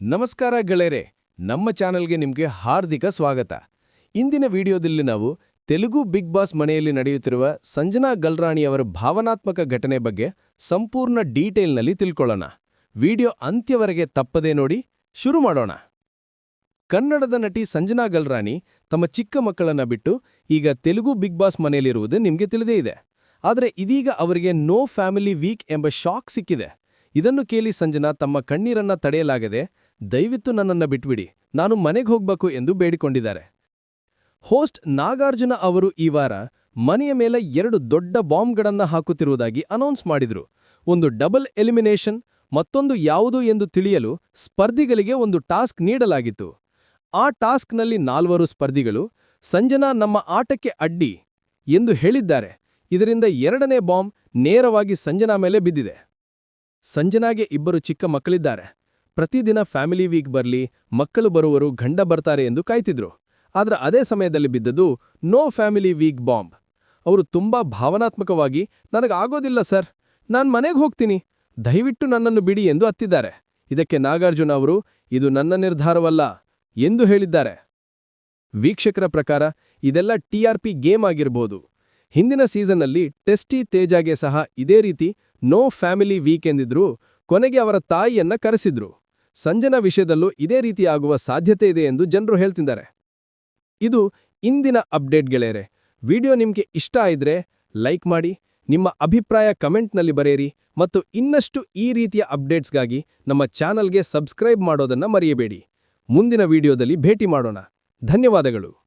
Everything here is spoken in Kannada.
ನಮಸ್ಕಾರ ಗೆಳೆಯರೆ, ನಮ್ಮ ಚಾನೆಲ್ಗೆ ನಿಮಗೆ ಹಾರ್ದಿಕ ಸ್ವಾಗತ. ಇಂದಿನ ವಿಡಿಯೋದಲ್ಲಿ ನಾವು ತೆಲುಗು ಬಿಗ್ ಬಾಸ್ ಮನೆಯಲ್ಲಿ ನಡೆಯುತ್ತಿರುವ ಸಂಜನಾ ಗಲ್ರಾಣಿಯವರ ಭಾವನಾತ್ಮಕ ಘಟನೆ ಬಗ್ಗೆ ಸಂಪೂರ್ಣ ಡೀಟೇಲ್ನಲ್ಲಿ ತಿಳ್ಕೊಳ್ಳೋಣ. ವಿಡಿಯೋ ಅಂತ್ಯವರೆಗೆ ತಪ್ಪದೇ ನೋಡಿ ಶುರು ಮಾಡೋಣ. ಕನ್ನಡದ ನಟಿ ಸಂಜನಾ ಗಲ್ರಾಣಿ ತಮ್ಮ ಚಿಕ್ಕ ಮಕ್ಕಳನ್ನ ಬಿಟ್ಟು ಈಗ ತೆಲುಗು ಬಿಗ್ ಬಾಸ್ ಮನೆಯಲ್ಲಿರುವುದು ನಿಮಗೆ ತಿಳಿದೇ ಇದೆ. ಆದರೆ ಇದೀಗ ಅವರಿಗೆ ನೋ ಫ್ಯಾಮಿಲಿ ವೀಕ್ ಎಂಬ ಶಾಕ್ ಸಿಕ್ಕಿದೆ. ಇದನ್ನು ಕೇಳಿ ಸಂಜನಾ ತಮ್ಮ ಕಣ್ಣೀರನ್ನ ತಡೆಯಲಾಗದೆ ದಯವಿತ್ತು ನನ್ನನ್ನ ಬಿಟ್ಬಿಡಿ. ನಾನು ಮನೆಗೆ ಹೋಗ್ಬೇಕು ಎಂದು ಬೇಡಿಕೊಂಡಿದ್ದಾರೆ. ಹೋಸ್ಟ್ ನಾಗಾರ್ಜುನ ಅವರು ಈ ವಾರ ಮನೆಯ ಮೇಲೆ ಎರಡು ದೊಡ್ಡ ಬಾಂಬ್ಗಳನ್ನು ಹಾಕುತ್ತಿರುವುದಾಗಿ ಅನೌನ್ಸ್ ಮಾಡಿದ್ರು. ಒಂದು ಡಬಲ್ ಎಲಿಮಿನೇಷನ್, ಮತ್ತೊಂದು ಯಾವುದು ಎಂದು ತಿಳಿಯಲು ಸ್ಪರ್ಧಿಗಳಿಗೆ ಒಂದು ಟಾಸ್ಕ್ ನೀಡಲಾಗಿತ್ತು. ಆ ಟಾಸ್ಕ್ನಲ್ಲಿ ನಾಲ್ವರು ಸ್ಪರ್ಧಿಗಳು, ಸಂಜನಾ ನಮ್ಮ ಆಟಕ್ಕೆ ಅಡ್ಡಿ ಎಂದು ಹೇಳಿದ್ದಾರೆ. ಇದರಿಂದ ಎರಡನೇ ಬಾಂಬ್ ನೇರವಾಗಿ ಸಂಜನಾ ಮೇಲೆ ಬಿದ್ದಿದೆ. ಸಂಜನಾಗೆ ಇಬ್ಬರು ಚಿಕ್ಕ ಮಕ್ಕಳಿದ್ದಾರೆ. ಪ್ರತಿದಿನ ಫ್ಯಾಮಿಲಿ ವೀಕ್ ಬರ್ಲಿ, ಮಕ್ಕಳು ಬರುವರು ಗಂಡ ಬರ್ತಾರೆ ಎಂದು ಕಾಯ್ತಿದ್ರು. ಆದ್ರೆ ಅದೇ ಸಮಯದಲ್ಲಿ ಬಿದ್ದದ್ದು ನೋ ಫ್ಯಾಮಿಲಿ ವೀಕ್ ಬಾಂಬ್. ಅವರು ತುಂಬಾ ಭಾವನಾತ್ಮಕವಾಗಿ ನನಗಾಗೋದಿಲ್ಲ ಸರ್, ನಾನ್ ಮನೆಗೆ ಹೋಗ್ತೀನಿ, ದಯವಿಟ್ಟು ನನ್ನನ್ನು ಬಿಡಿ ಎಂದು ಅತ್ತಿದ್ದಾರೆ. ಇದಕ್ಕೆ ನಾಗಾರ್ಜುನ ಅವರು, ಇದು ನನ್ನ ನಿರ್ಧಾರವಲ್ಲ ಎಂದು ಹೇಳಿದ್ದಾರೆ. ವೀಕ್ಷಕರ ಪ್ರಕಾರ, ಇದೆಲ್ಲ ಟಿಆರ್ಪಿ ಗೇಮ್ ಆಗಿರಬಹುದು ಹಿಂದಿನ ಸೀಸನ್ನಲ್ಲಿ ಟೆಸ್ಟಿ ತೇಜಾಗೆ ಸಹ ಇದೇ ರೀತಿ ನೋ ಫ್ಯಾಮಿಲಿ ವೀಕ್ ಎಂದಿದ್ರು ಕೊನೆಗೆ ಅವರ ತಾಯಿಯನ್ನ ಕರೆಸಿದ್ರು. ಸಂಜನಾ ವಿಷಯದಲ್ಲೂ ಇದೇ ರೀತಿ ಆಗುವ ಸಾಧ್ಯತೆ ಇದೆ ಎಂದು ಜನರು ಹೇಳ್ತಿದ್ದಾರೆ. ಇದು ಇಂದಿನ ಅಪ್ಡೇಟ್ ಗೆಳೆಯರೆ, ವಿಡಿಯೋ ನಿಮಗೆ ಇಷ್ಟ ಆಯಿದ್ರೆ ಲೈಕ್ ಮಾಡಿ, ನಿಮ್ಮ ಅಭಿಪ್ರಾಯ ಕಮೆಂಟ್ನಲ್ಲಿ ಬರೆಯಿರಿ ಮತ್ತು ಇನ್ನಷ್ಟು ಈ ರೀತಿಯ ಅಪ್ಡೇಟ್ಸ್ಗಾಗಿ ನಮ್ಮ ಚಾನಲ್ಗೆ ಸಬ್ಸ್ಕ್ರೈಬ್ ಮಾಡೋದನ್ನ ಮರೆಯಬೇಡಿ. ಮುಂದಿನ ವಿಡಿಯೋದಲ್ಲಿ ಭೇಟಿ ಮಾಡೋಣ. ಧನ್ಯವಾದಗಳು.